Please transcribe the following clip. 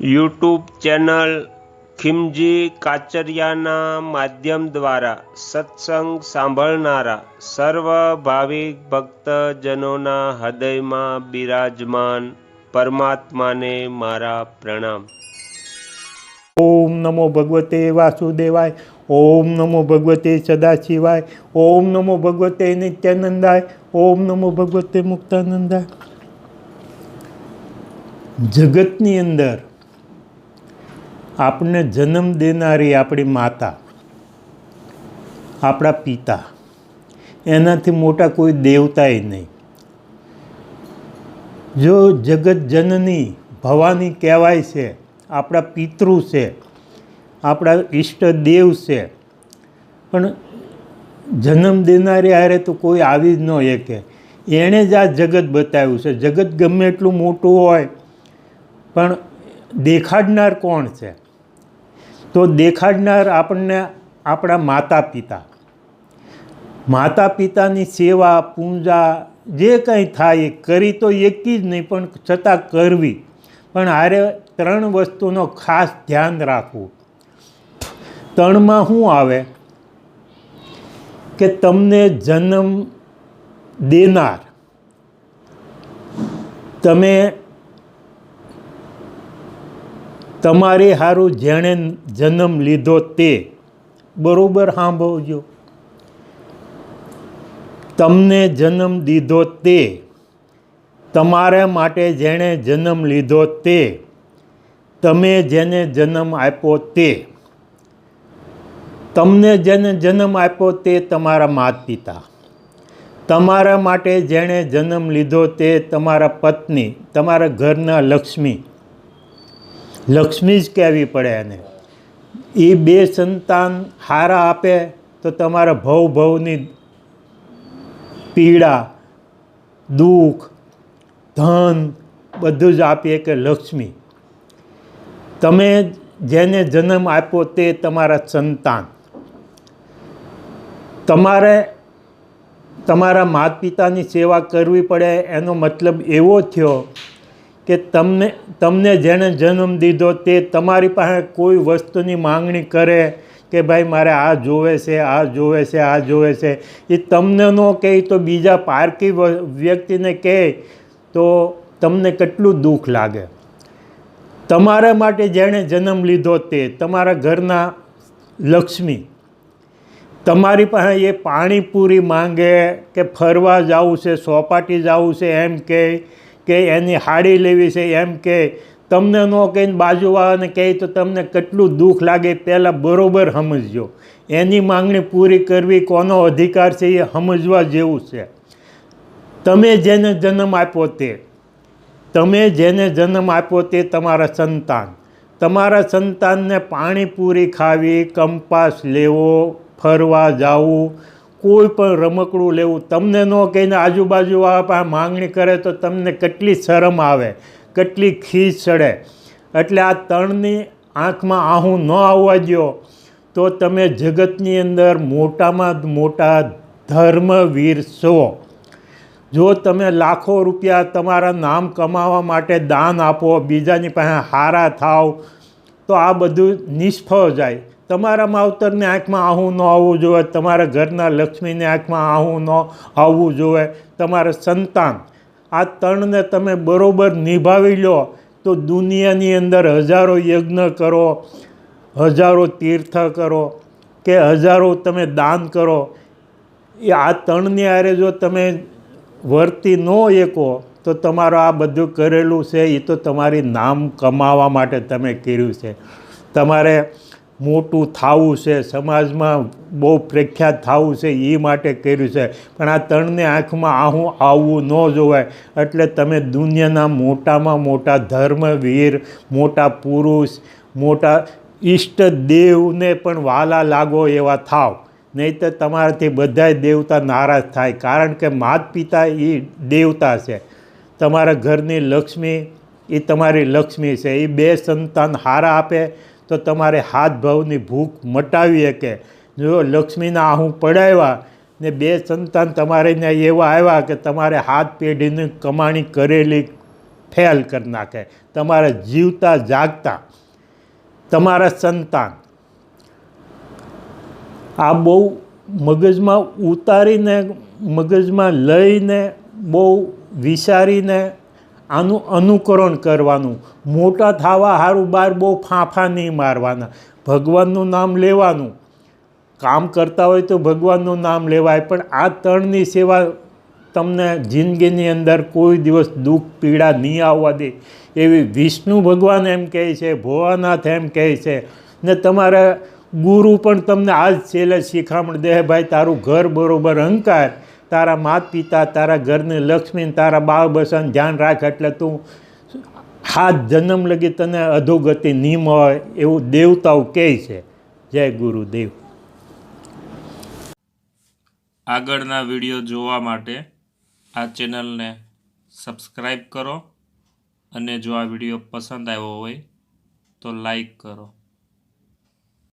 YouTube channel ખિમજી કાચરિયાના માધ્યમ દ્વારા સત્સંગ સાંભળનારા સર્વ ભાવિક ભક્તજનોના હૃદયમાં બિરાજમાન પરમાત્માને મારા પ્રણામ. ઓમ નમો ભગવતે વાસુદેવાય, ઓમ નમો ભગવતે સદાશિવાય, ઓમ નમો ભગવતે નિત્યાનંદાય, ઓમ નમો ભગવતે મુક્તાનંદાય. જગતની અંદર આપણને જન્મ દેનારી આપણી માતા, આપણા પિતા, એનાથી મોટા કોઈ દેવતાય નહીં. જો જગત જનની ભવાની કહેવાય છે, આપણા પિતૃ છે, આપણા ઈષ્ટદેવ છે, પણ જન્મ દેનારી હારે તો કોઈ આવી જ ન શકે એણે જ આ જગત બતાવ્યું છે. જગત ગમે એટલું મોટું હોય, પણ દેખાડનાર કોણ છે? તો દેખાડનાર આપણને આપણા માતા પિતા માતા પિતાની સેવા, પૂજા, જે કંઈ થાય કરી તો એકી જ નહીં, પણ છતાં કરવી. પણ આરે ત્રણ વસ્તુનો ખાસ ધ્યાન રાખવું. ત્રણમાં શું આવે? કે તમને જન્મ દેનાર. તમે તમારી હારું જેણે જન્મ લીધો તે બરોબર સાંભળજો. તમને જન્મ દીધો તે, તમારા માટે જેણે જન્મ લીધો તે, તમે જેને જન્મ આપ્યો તે, તમને જેને જન્મ આપ્યો તે તમારા માતા પિતા તમારા માટે જેણે જન્મ લીધો તે તમારા પત્ની, તમારા ઘરના લક્ષ્મી લક્ષ્મી જ કહેવી પડે એને. એ બે સંતાન હારા આપે તો તમારા ભવ ભવની પીડા, દુઃખ, ધન બધું જ આપીએ કે લક્ષ્મી. તમે જેને જન્મ આપ્યો તે તમારા સંતાન. તમારે તમારા માતા પિતાની સેવા કરવી પડે એનો મતલબ એવો થયો કે તમને તમને જેણે જન્મ દીધો તે તમારી પાસે કોઈ વસ્તુની માંગણી કરે કે ભાઈ મારે આ જોવે છે, આ જોવે છે, આ જોવે છે. એ તમને ન કહે, તો બીજા પારકી વ્યક્તિને કહે, તો તમને કેટલું દુઃખ લાગે? તમારા માટે જેણે જન્મ લીધો તે, તમારા ઘરના લક્ષ્મી, તમારી પાસે એ પાણીપુરી માંગે કે ફરવા જવું છે, સોપાટી જવું છે, એમ કે કે એની હાડી લેવી છે એમ કે તમને ન કહીને બાજુવાળાને કહે તો તમને કેટલું દુઃખ લાગે પહેલાં બરાબર સમજજો. એની માંગણી પૂરી કરવી કોનો અધિકાર છે એ સમજવા જેવું છે. તમે જેને જન્મ આપ્યો તે, તમે જેને જન્મ આપ્યો તે તમારા સંતાન. તમારા સંતાનને પાણીપુરી ખાવી, કંપાસ લેવો, ફરવા જવું કોઈ પણ રમકડું લેવું તમને ન કહીને આજુબાજુ પાસે માંગણી કરે તો તમને કેટલી શરમ આવે, કેટલી ખીસ ચડે. એટલે આ તણની આંખમાં આહું ન આવવા દો તો તમે જગતની અંદર મોટામાં મોટા ધર્મવીર છો. જો તમે લાખો રૂપિયા તમારા નામ કમાવા માટે દાન આપો, બીજાની પાસે હારા થાવ, તો આ બધું નિષ્ફળ જાય. તમારા માવતરની આંખમાં આવું ન આવવું જોઈએ તમારા ઘરના લક્ષ્મીની આંખમાં આવું ન આવવું જોઈએ તમારા સંતાન, આ તણને તમે બરાબર નિભાવી લો, તો દુનિયાની અંદર હજારો યજ્ઞ કરો, હજારો તીર્થ કરો, કે હજારો તમે દાન કરો. એ આ તણની આરે જો તમે વર્તી ન એકો તો તમારું આ બધું કરેલું છે એ તો તમારી નામ કમાવા માટે તમે કર્યું છે. તમારે મોટું થવું છે, સમાજમાં બહુ પ્રખ્યાત થવું છે એ માટે કર્યું છે. પણ આ ત્રણને આંખમાં આહું આવવું ન જોવાય. એટલે તમે દુનિયાના મોટામાં મોટા ધર્મવીર, મોટા પુરુષ, મોટા ઈષ્ટ દેવને પણ વાલા લાગો એવા થાવ. નહીં તો તમારાથી બધાય દેવતા નારાજ થાય. કારણ કે માત પિતા એ દેવતા છે. તમારા ઘરની લક્ષ્મી એ તમારી લક્ષ્મી છે. એ બે સંતાન હારા આપે તો તમારે હાથ ભાવની ભૂખ મટાવી શકે. જો લક્ષ્મીના આહું પડાવ્યા ને બે સંતાન તમારે ત્યાં એવા આવ્યા કે તમારે હાથ પેઢીની કમાણી કરેલી ફેલ કરી નાખે. તમારા જીવતા જાગતા. તમારા સંતાન આ બહુ મગજમાં ઉતારીને, મગજમાં લઈને બહુ વિચારીને આનું અનુકરણ કરવાનું. મોટા થવા સારું બહાર બહુ ફાંફા નહીં મારવાના. ભગવાનનું નામ લેવાનું. કામ કરતા હોય તો ભગવાનનું નામ લેવાય, પણ આ ત્રણની સેવા તમને જિંદગીની અંદર કોઈ દિવસ દુઃખ, પીડા નહીં આવવા દે. એવી વિષ્ણુ ભગવાન એમ કહે છે, ભોળાનાથ એમ કહે છે. ને તમારા ગુરુ પણ તમને આજ છેલ્લે શિખામણ દે ભાઈ, તારું ઘર બરોબર અંકાર તારા માત પિતા તારા ઘરને લક્ષ્મી તારા બાળ બસન ધ્યાન રાખ એટલે તું હાથ જન્મ લગી તને અધોગતિ નહીં મળે એવું દેવતાઓ કહે છે. જય ગુરુદેવ. આગળના વીડિયો જોવા માટે આ ચેનલને સબસ્ક્રાઈબ કરો અને જો આ વીડિયો પસંદ આવ્યો હોય તો લાઈક કરો.